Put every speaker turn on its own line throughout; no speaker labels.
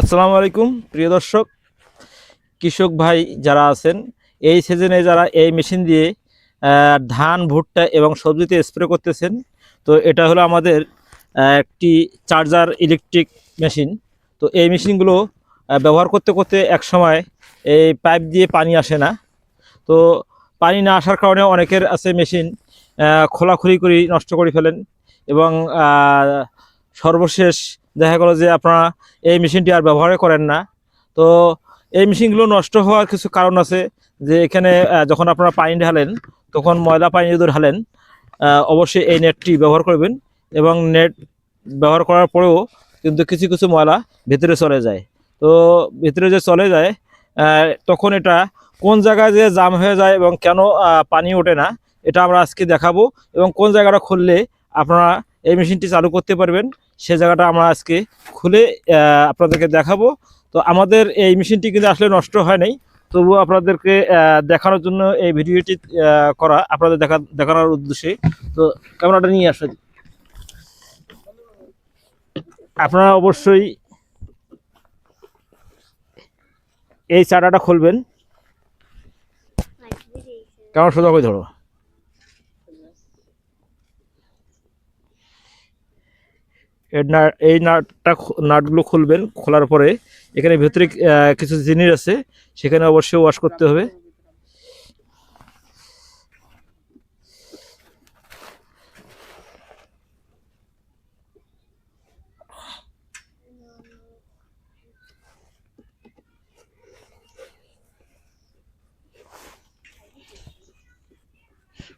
আসসালামু আলাইকুম, প্রিয় দর্শক, কৃষক ভাই যারা আছেন, এই সিজনে যারা এই মেশিন দিয়ে ধান, ভুট্টা এবং সবজিতে স্প্রে করতেছেন, তো এটা হলো আমাদের একটি চার্জার ইলেকট্রিক মেশিন তো এই মেশিনগুলো ব্যবহার করতে করতে এক সময় এই পাইপ দিয়ে পানি আসে না। তো পানি না আসার কারণে অনেকের আছে মেশিন খোলাখুলি করে নষ্ট করে ফেলেন এবং সর্বশেষ দেখা গেলো যে আপনারা এই মেশিনটি আর ব্যবহারই করেন না। তো এই মেশিনগুলো নষ্ট হওয়ার কিছু কারণ আছে যে এখানে যখন আপনারা পানি ঢালেন, তখন ময়লা পানি যদি ঢালেন অবশ্যই এই নেটটি ব্যবহার করবেন এবং নেট ব্যবহার করার পরেও কিন্তু কিছু কিছু ময়লা ভিতরে চলে যায়। তো ভিতরে যে চলে যায় তখন এটা কোন জায়গায় যে জাম হয়ে যায় এবং কেন পানি ওঠে না, এটা আমরা আজকে দেখাবো এবং কোন জায়গাটা খুললে আপনারা এই মেশিনটি চালু করতে পারবেন। সে জায়গাটা আমরা আজকে খুলে আপনাদেরকে দেখাবো। তো আমাদের এই মেশিনটি কিন্তু আসলে নষ্ট হয় নাই। তবুও আপনাদেরকে দেখানোর জন্য এই ভিডিওটি করা আপনাদের দেখা দেখানোর উদ্দেশ্যে। তো ক্যামেরাটা নিয়ে আসেন আপনারা অবশ্যই এই চাটাটা খুলবেন। কেমন সোজা করে ধরো। এই নাটটা নাটগুলো খুলবেন, খোলার পরে এখানে ভেতরে কিছু জিনিস আছে, সেখানে অবশ্যই ওয়াশ করতে হবে।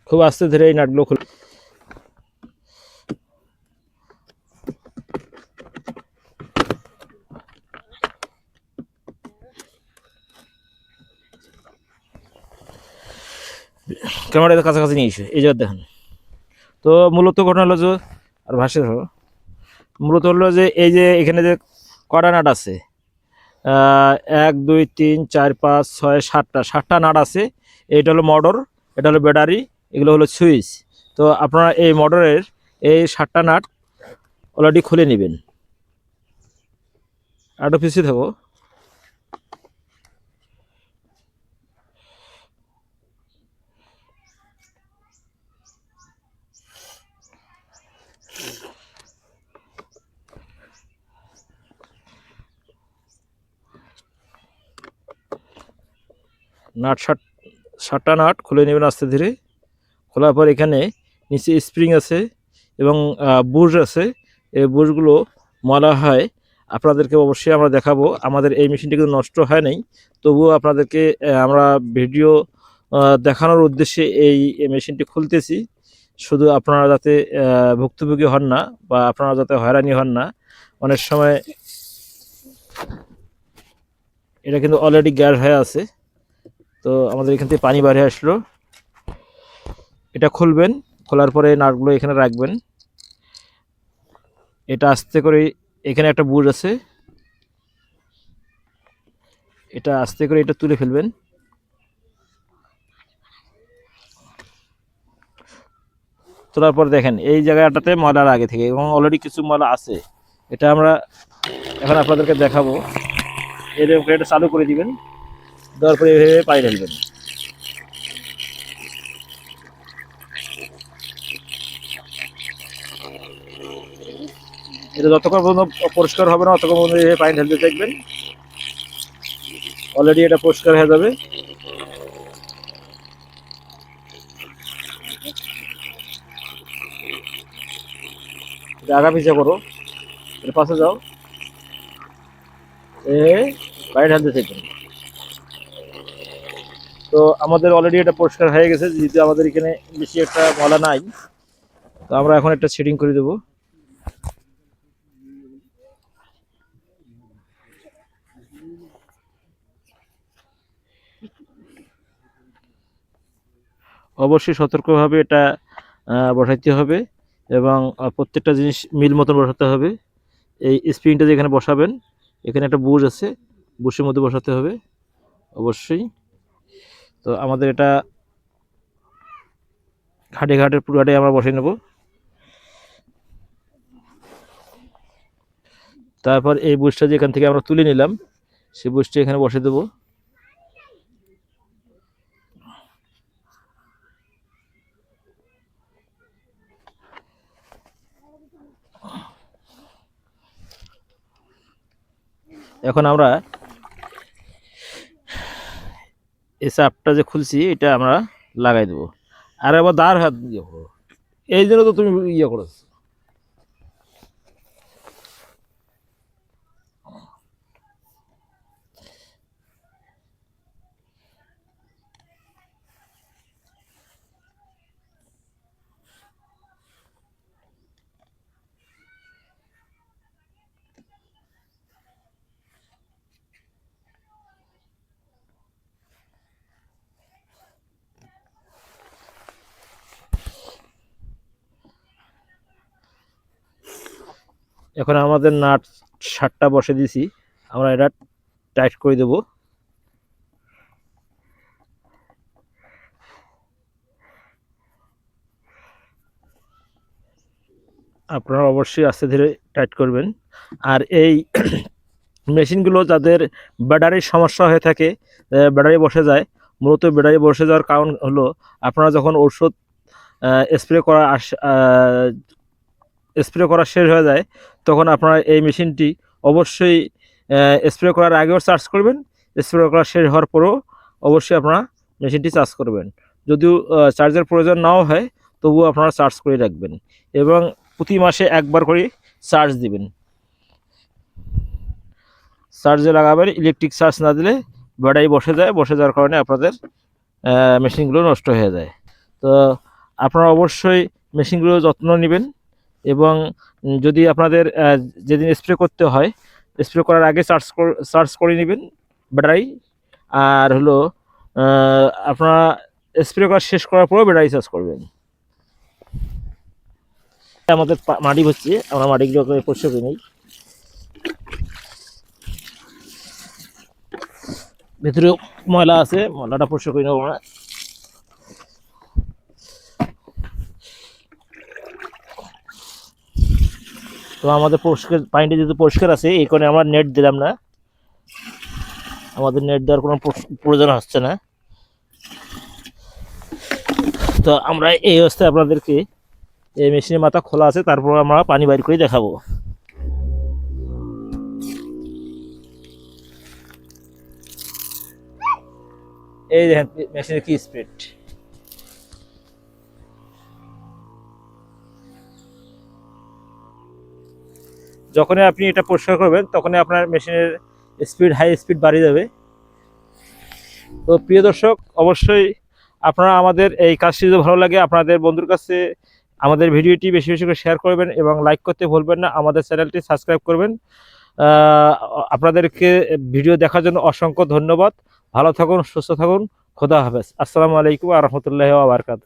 খুব আস্তে ধীরে এই নাটগুলো খুল ক্যামেরাটা কাছাকাছি নিয়ে এসো, এই জায়গা দেখেন। তো মূলত ঘটনা হলো যে, আর ভাসে ধরো, মূলত হলো যে এই যে এখানে যে কটা নাট আছে? এক, দুই, তিন, চার, পাঁচ, ছয়, সাতটা। সাতটা নাট আছে। এইটা হলো মোটর এটা হলো ব্যাটারি, এগুলো হলো সুইচ। তো আপনারা এই মোটরের এই সাতটা নাট অলরেডি খুলে নেবেন। আরও পিছিয়ে থাকো। নাট ষাট ষাটটা নাট খুলে নেবেন আস্তে ধীরে। খোলার পর এখানে নিচে স্প্রিং আছে এবং বুশ আছে। এই বুশগুলো ময়লা হয়। আপনাদেরকে অবশ্যই আমরা দেখাবো। আমাদের এই মেশিনটি কিন্তু নষ্ট হয় নাই। তবুও আপনাদেরকে আমরা ভিডিও দেখানোর উদ্দেশ্যে এই মেশিনটি খুলতেছি। শুধু আপনারা যাতে ভুক্তভোগী হন না বা আপনারা যাতে হয়রানি হন না, অনেক সময় এটা কিন্তু অলরেডি গ্যাস হয়ে আছে। তো আমাদের এখান থেকে পানি বাইরে আসলো। এটা খুলবেন, খোলার পরে নাটগুলো এখানে রাখবেন। এটা আস্তে করে এখানে একটা বুজ আছে। এটা আস্তে করে এটা তুলে ফেলবেন। তোলার পর দেখেন, এই জায়গাটাতে ময়লার আগে থেকে এবং অলরেডি কিছু ময়লা আছে। এটা আমরা এখন আপনাদেরকে দেখাবো। এরকম এটা চালু করে দিবেন। দেওয়ার পরে এভাবে পানি ঢালবেন এটা যতক্ষণ পর্যন্ত পরিষ্কার হবে না, ততক্ষণ পর্যন্ত এভাবে পানি ঢালতে থাকবেন অলরেডি এটা পরিষ্কার হয়ে যাবে। আগা পিছা করো এর পাশে যাও। এ পানি ঢালতে থাকবেন তো আমাদের অলরেডি এটা পরিষ্কার হয়ে গেছে, যেহেতু আমাদের এখানে বেশি একটা মলা নাই। তো আমরা এখন একটা সেটিং করে দেবো। অবশ্যই সতর্কভাবে এটা বসাইতে হবে এবং প্রত্যেকটা জিনিস মিল মতন বসাতে হবে। এই স্প্রিংটা যেখানে বসাবেন, এখানে একটা বুশ আছে বুশের মধ্যে বসাতে হবে। অবশ্যই। তো আমাদের এটা ঘাটে ঘাটে পুরো ঘাটে আমরা বসিয়ে নেব। তারপর এই বুশটা যেখান থেকে আমরা তুলে নিলাম, সেই বুশটা এখানে বসে দেবো। এখন আমরা এই চাপটা যে খুলছি, এটা আমরা লাগাই দেবো। আর আবার দাঁড় হাত ইয়ে এই জন্য তো তুমি ইয়ে করো এখন আমাদের নাট শার্টটা বসে দিয়েছি আমরা এটা টাইট করে দেব। আপনারা অবশ্যই আস্তে ধীরে টাইট করবেন। আর এই মেশিনগুলো যাদের ব্যাটারির সমস্যা হয়ে থাকে ব্যাটারি বসে যায়, মূলত ব্যাটারি বসে যাওয়ার কারণ হলো, আপনারা যখন ওষুধ স্প্রে করা স্প্রে করা শেষ হয়ে যায়, তখন আপনারা এই মেশিনটি অবশ্যই স্প্রে করার আগেও চার্জ করবেন। স্প্রে করা শেষ হওয়ার পরেও অবশ্যই আপনারা মেশিনটি চার্জ করবেন। যদিও চার্জের প্রয়োজন নাও হয়, তবুও আপনারা চার্জ করে রাখবেন এবং প্রতি মাসে একবার করে চার্জ দিবেন। চার্জে লাগাবেন ইলেকট্রিক চার্জ না দিলে ব্যাটারি বসে যায়, বসে যাওয়ার কারণে আপনাদের মেশিনগুলো নষ্ট হয়ে যায়। তো আপনারা অবশ্যই মেশিনগুলো যত্ন নেবেন। এবং যদি আপনাদের যেদিন স্প্রে করতে হয় স্প্রে করার আগে চার্জ চার্জ করে নেবেন ব্যাটারি আর হলো আপনারা স্প্রে করা শেষ করার পরেও ব্যাটারি চার্জ করবেন। আমাদের মাটি হচ্ছে আমরা মাটিগুলো করে পরিষ্কার করে নিই। ভেতরে ময়লা আছে, ময়লাটা পরিষ্কার করে নেব আমরা। তো আমাদের পরিষ্কার, পানিটা যেহেতু পরিষ্কার আছে, এই কারণে আমরা নেট দিলাম না। আমাদের নেট দেওয়ার কোনো প্রয়োজন হচ্ছে না। তো আমরা এই অবস্থায় আপনাদেরকে এই মেশিনের মাথা খোলা আছে, তারপর আমরা পানি বাইর করে দেখাবো। এই দেখেন, মেশিনের কি স্পিড যখনই আপনি এটা পরিষ্কার করবেন, তখনই আপনার মেশিনের স্পিড হাই স্পিড বাড়িয়ে যাবে। তো প্রিয় দর্শক, অবশ্যই আপনারা আমাদের এই কাজটি যদি ভালো লাগে, আপনাদের বন্ধুর কাছে আমাদের ভিডিওটি বেশি বেশি করে শেয়ার করবেন এবং লাইক করতে ভুলবেন না, আমাদের চ্যানেলটি সাবস্ক্রাইব করবেন। আপনাদেরকে ভিডিও দেখার জন্য অসংখ্য ধন্যবাদ। ভালো থাকুন, সুস্থ থাকুন। খোদা হাফেজ। আসসালামু আলাইকুম আ রহমতুল্লাহ আবরকাত